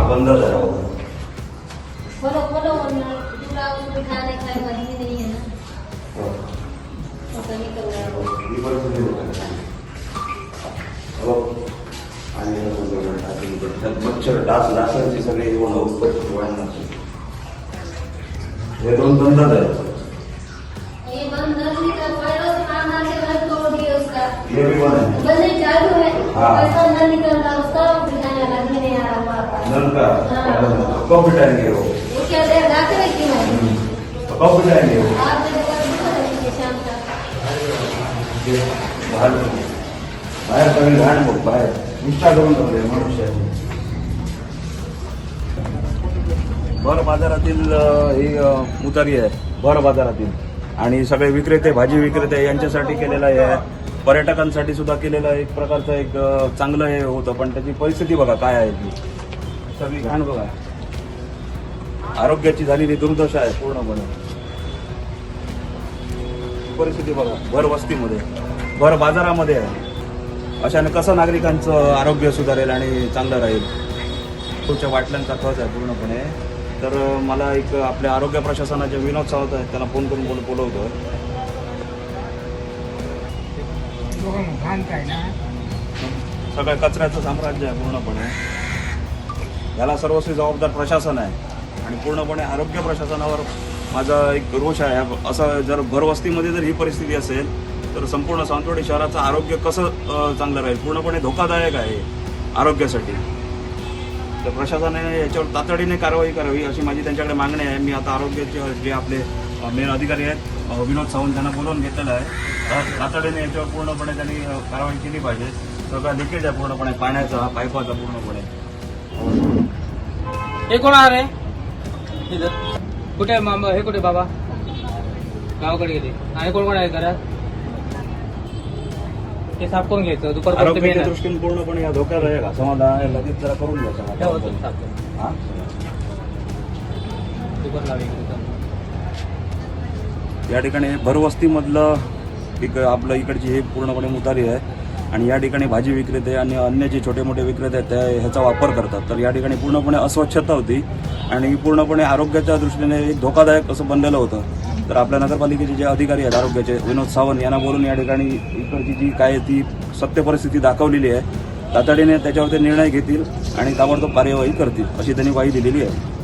आप अंदर जाओ बोलो बोलो पूरा उनको खाने खाए मर्ज़ी नहीं है ना। पता नहीं कर रहा हूँ ये पर नहीं होता अब आने का बोल रहा था कि मच्छर डास डासांचे सगळे येऊन उत्पन्न वाढणार हे दोन बंदच आहे हे बंद नसली तर पहिलाच कामाचे बंद करून दिवस का हे बी बंद आहे तो बंद चालू आहे पैसा नाही तर है. शाम तक बाहेर सगळी घाण बघ बाहेर. करून ठेवले मनुष्याने भर बाजारातील ही अ, मुतारी आहे भर बाजारातील. आणि सगळे विक्रेते भाजी विक्रेते यांच्यासाठी केलेलं हे आहे. पर्यटकांसाठी सुद्धा केलेलं एक प्रकारचं एक चांगलं हे होतं पण त्याची परिस्थिती बघा काय आहे ती. सगळी घाण बघा. आरोग्याची झालेली दुर्दशा आहे पूर्णपणे. परिस्थिती बघा भर वस्तीमध्ये भर बाजारामध्ये आहे. अशाने कसं नागरिकांचं आरोग्य सुधारेल आणि चांगलं राहील तुमच्या वाटल्यांचा खच आहे पूर्णपणे. तर मला एक आपल्या आरोग्य प्रशासनाचे विनोद सावंत आहेत त्यांना फोन करून बोल बोलवतो. सगळं कचऱ्याचं साम्राज्य आहे पूर्णपणे. याला सर्वस्वी जबाबदार प्रशासन आहे. आणि पूर्णपणे आरोग्य प्रशासनावर माझा एक रोष आहे. असं जर भरवस्तीमध्ये जर ही परिस्थिती असेल तर संपूर्ण सावंतवाडी शहराचं आरोग्य कसं चांगलं राहील? पूर्णपणे धोकादायक आहे आरोग्यासाठी. तर प्रशासनाने याच्यावर तातडीने कारवाई करावी अशी माझी त्यांच्याकडे मागणी आहे. मी आता आरोग्याचे जे आपले मेन अधिकारी आहेत विनोद सावंत त्यांना बोलवून घेतलेलं आहे. तर तातडीने याच्यावर पूर्णपणे त्यांनी कारवाई केली पाहिजे. सगळा लिकेज आहे पूर्णपणे पाण्याचा पाईपाचा पूर्णपणे. हे कोण आहे रे कुठे आहे मामा हे कुठे बाबा गावाकडे गेले आणि कोण कोण आहे घरात ते साफ करून घ्यायचं दुपारपर्यंत. दृष्टीने पूर्णपणे या धोक्यादायक आहे. समाधान लगेच जरा करून घ्या ठेवा समाधान. तुम्ही साफ करून. हा? दुपार लावा. या ठिकाणी भरवस्तीमधलं एक आपलं इकडची हे पूर्णपणे मुतारी आहे आणि या ठिकाणी भाजी विक्रेते आणि अन्य जे छोटे मोठे विक्रेते आहेत ते ह्याचा वापर करतात. तर या ठिकाणी पूर्णपणे अस्वच्छता होती आणि पूर्णपणे आरोग्याच्या दृष्टीने एक धोकादायक असं बनलेलं होतं. तर आपल्या नगरपालिकेचे जे अधिकारी आहेत आरोग्याचे विनोद सावंत यांना बोलून या ठिकाणी इकडची जी काय ती सत्य परिस्थिती दाखवलेली आहे. तातडीने त्याच्यावरती निर्णय घेतील आणि ताबडतोब कार्यवाही करतील अशी त्यांनी ग्वाही दिलेली आहे.